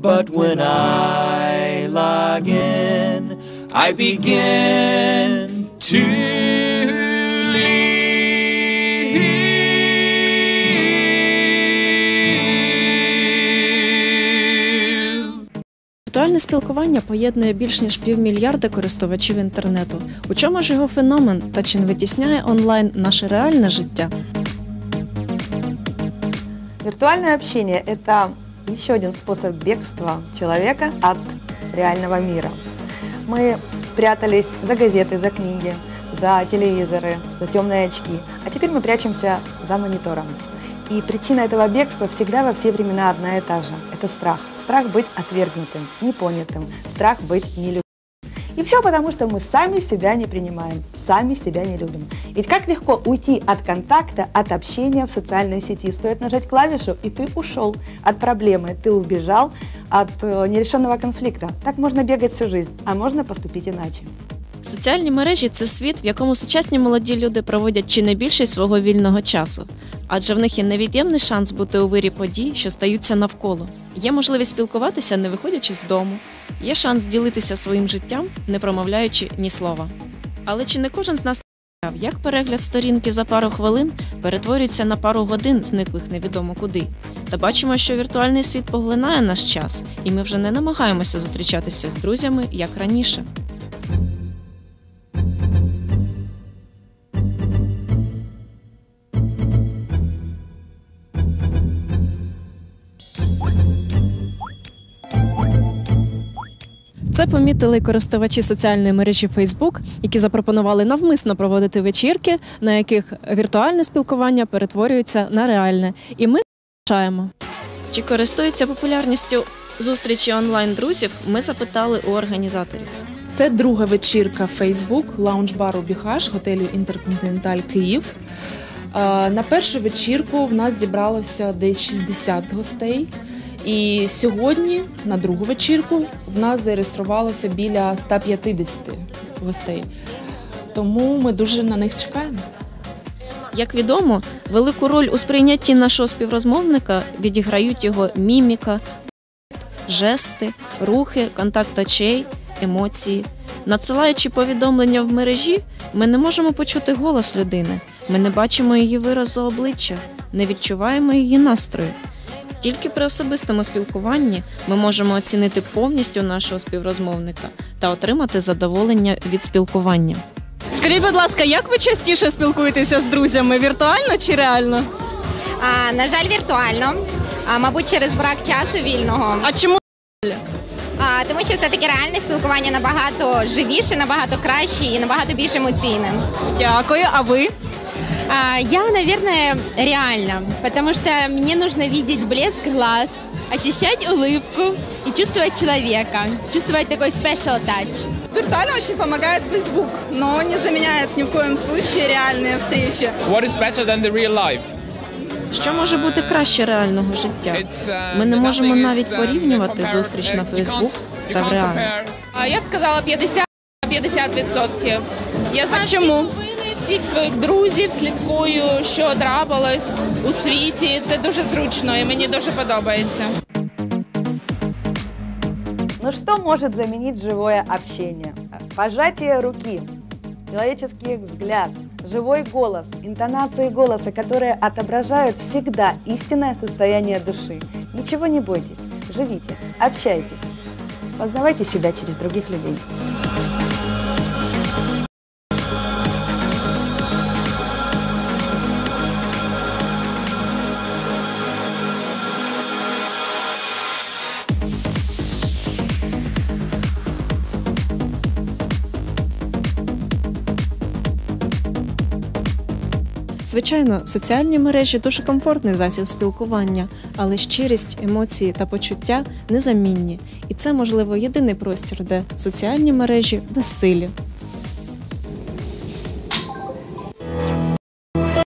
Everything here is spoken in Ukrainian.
But when I log in, I begin to leave. Віртуальне спілкування поєднує більш ніж півмільярда користувачів інтернету. У чому ж його феномен та чи не витісняє онлайн наше реальне життя? Виртуальное общение – это еще один способ бегства человека от реального мира. Мы прятались за газеты, за книги, за телевизоры, за темные очки, а теперь мы прячемся за монитором. И причина этого бегства всегда во все времена одна и та же – это страх. Страх быть отвергнутым, непонятым, страх быть нелюбимым. И все потому, что мы сами себя не принимаем, сами себя не любим. Ведь как легко уйти от контакта, от общения в социальной сети. Стоит нажать клавишу, и ты ушел от проблемы, ты убежал от э, нерешенного конфликта. Так можно бегать всю жизнь, а можно поступить иначе. Соціальні мережі це світ, в якому сучасні молоді люди проводять чи не більшість свого вільного часу, адже в них є невід'ємний шанс бути у вирі подій, що стаються навколо. Є можливість спілкуватися, не виходячи з дому. Є шанс ділитися своїм життям, не промовляючи ні слова. Але чи не кожен з нас помічав, як перегляд сторінки за пару хвилин перетворюється на пару годин, зниклих невідомо куди? Та бачимо, що віртуальний світ поглинає наш час, і ми вже не намагаємося зустрічатися з друзями як раніше. Це помітили користувачі соціальної мережі Facebook, які запропонували навмисно проводити вечірки, на яких віртуальне спілкування перетворюється на реальне. І ми вважаємо. Чи користуються популярністю зустрічі онлайн друзів? Ми запитали у організаторів. Це друга вечірка Facebook лаунж-бару Біхаш готелю Інтерконтиненталь Київ. Е, На першу вечірку в нас зібралося десь 60 гостей. І сьогодні, на другу вечірку, в нас зареєструвалося біля 150 гостей. Тому ми дуже на них чекаємо. Як відомо, велику роль у сприйнятті нашого співрозмовника відіграють його міміка, жести, рухи, контакт очей, емоції. Надсилаючи повідомлення в мережі, ми не можемо почути голос людини, ми не бачимо її виразу обличчя, не відчуваємо її настрою. Тільки при особистому спілкуванні ми можемо оцінити повністю нашого співрозмовника та отримати задоволення від спілкування. Скажіть, будь ласка, як ви частіше спілкуєтеся з друзями? Віртуально чи реально? А, на жаль, віртуально. А, мабуть, через брак часу вільного. А чому А, тому що все-таки реальне спілкування набагато живіше, набагато краще і набагато більш емоційне. дякую? А ви? А, я, наверное, реально, потому что мне нужно видеть блеск глаз, ощущать улыбку и чувствовать человека, чувствовать такой special touch. Виртуально очень помогает Facebook, но не заменяет ни в коем случае реальные встречи. What is better than the real life? Що може бути краще реального життя? Uh, Ми не можемо навіть uh, порівнювати зустріч на Фейсбук та в А я б сказала 50 50 відсотків. Я знаю всі новини, всіх своїх друзів, слідкую, що трапилось у світі. Це дуже зручно і мені дуже подобається. Но что может заменить живое общение? Пожатие руки, человеческий взгляд, живой голос, интонации голоса, которые отображают всегда истинное состояние души. Ничего не бойтесь, живите, общайтесь, познавайте себя через других людей. Звичайно, соціальні мережі дуже комфортний засіб спілкування, але щирість, емоції та почуття незамінні. І це, можливо, єдиний простір, де соціальні мережі безсилі.